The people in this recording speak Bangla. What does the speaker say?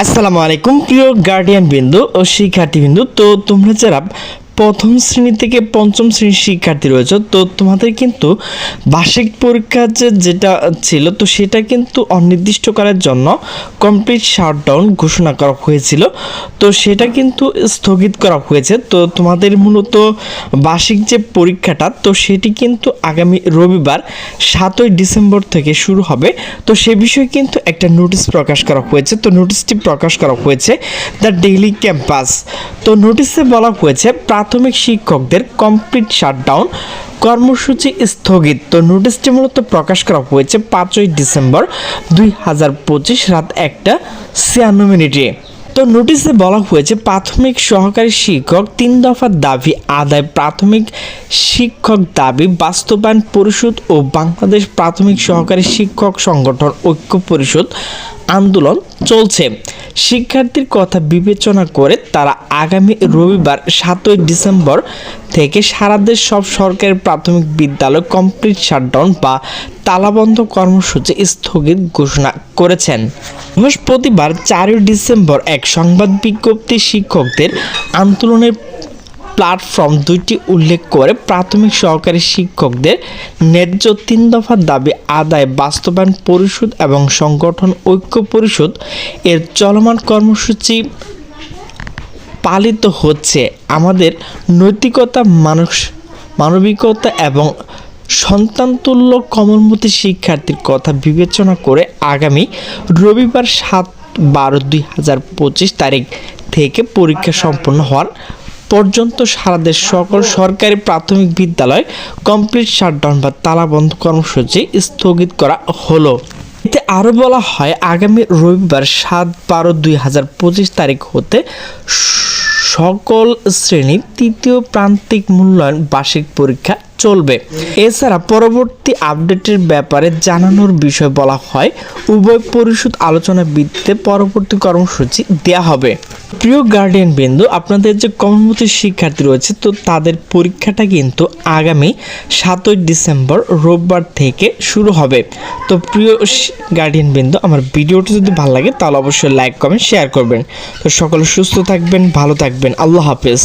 আসসালামু আলাইকুম প্রিয় গার্ডিয়ান বিন্দু ও শিক্ষার্থী বিন্দু। তো তোমরা যারা প্রথম শ্রেণি থেকে পঞ্চম শ্রেণির শিক্ষার্থী রয়েছে। তো তোমাদের কিন্তু বার্ষিক পরীক্ষা যে যেটা ছিল, তো সেটা কিন্তু অনির্দিষ্টকালের জন্য কমপ্লিট শাটডাউন ঘোষণা করা হয়েছিল। তো সেটা কিন্তু স্থগিত করা হয়েছে। তো তোমাদের মূলত বার্ষিক যে পরীক্ষাটা, তো সেটি কিন্তু আগামী রবিবার সাতই ডিসেম্বর থেকে শুরু হবে। তো সে বিষয়ে কিন্তু একটা নোটিশ প্রকাশ করা হয়েছে। তো নোটিশটি প্রকাশ করা হয়েছে দ্য ডেইলি ক্যাম্পাস তো নোটিশে বলা হয়েছে প্রাথমিক শিক্ষকদের কমপ্লিট শাটডাউন কর্মসূচি স্থগিত। তো নোটিশটি মূলত প্রকাশ করা হয়েছে পাঁচই ডিসেম্বর দুই হাজার পঁচিশ রাত একটা ছিয়ান্ন মিনিটে। তো নোটিশে বলা হয়েছে প্রাথমিক সহকারী শিক্ষক তিন দফার দাবি আদায়। প্রাথমিক শিক্ষক দাবি বাস্তবায়ন পরিষদ ও বাংলাদেশ প্রাথমিক সহকারী শিক্ষক সংগঠন ঐক্য পরিষদ আন্দোলন চলছে। শিক্ষার্থীর কথা বিবেচনা করে তারা আগামী রবিবার সাতই ডিসেম্বর থেকে সারা দেশ সব সরকারি প্রাথমিক বিদ্যালয় কমপ্লিট শাটডাউন বা তালাবন্ধ কর্মসূচি স্থগিত ঘোষণা করেছেন। বৃহস্পতিবার চারই ডিসেম্বর এক সংবাদ বিজ্ঞপ্তি শিক্ষকদের আন্দোলনের প্ল্যাটফর্ম দুইটি উল্লেখ করে প্রাথমিক সহকারী শিক্ষকদের ন্যায্য তিন দফা দাবি আদায়, বাস্তবায়ন পরিষদ এবং সংগঠন ঐক্য পরিষদ এর চলমান কর্মসূচি পালিত হচ্ছে। আমাদের নৈতিকতা, মানুষ, মানবিকতা এবং সন্তানতুল্য কমলমতি শিক্ষার্থীর কথা বিবেচনা করে আগামী রবিবার সাত বারো দুই হাজার পঁচিশ তারিখ থেকে পরীক্ষা সম্পন্ন হওয়ার পর্যন্ত সারা দেশ সকল সরকারি প্রাথমিক বিদ্যালয় কমপ্লিট শাটডাউন বা তালাবন্ধ কর্মসূচি স্থগিত করা হলো। এতে আরও বলা হয়, আগামী রবিবার সাত বারো দুই হাজার পঁচিশ তারিখ হতে সকল শ্রেণির তৃতীয় প্রান্তিক মূল্যায়ন বার্ষিক পরীক্ষা চলবে। এছাড়া পরবর্তী আপডেটের ব্যাপারে জানানোর বিষয় বলা হয়, উভয় পরিষদ আলোচনা ভিত্তিতে পরবর্তী কর্মসূচি দেয়া হবে। প্রিয় গার্ডিয়ান বিন্দু, আপনাদের যে কর্মমতি শিক্ষার্থী রয়েছে, তো তাদের পরীক্ষাটা কিন্তু আগামী সাতই ডিসেম্বর রোববার থেকে শুরু হবে। তো প্রিয় গার্ডিয়ান বিন্দু, আমার ভিডিওটি যদি ভালো লাগে, তাহলে অবশ্যই লাইক কমেন্ট শেয়ার করবেন। তো সকলে সুস্থ থাকবেন, ভালো থাকবেন। আল্লাহ হাফেজ।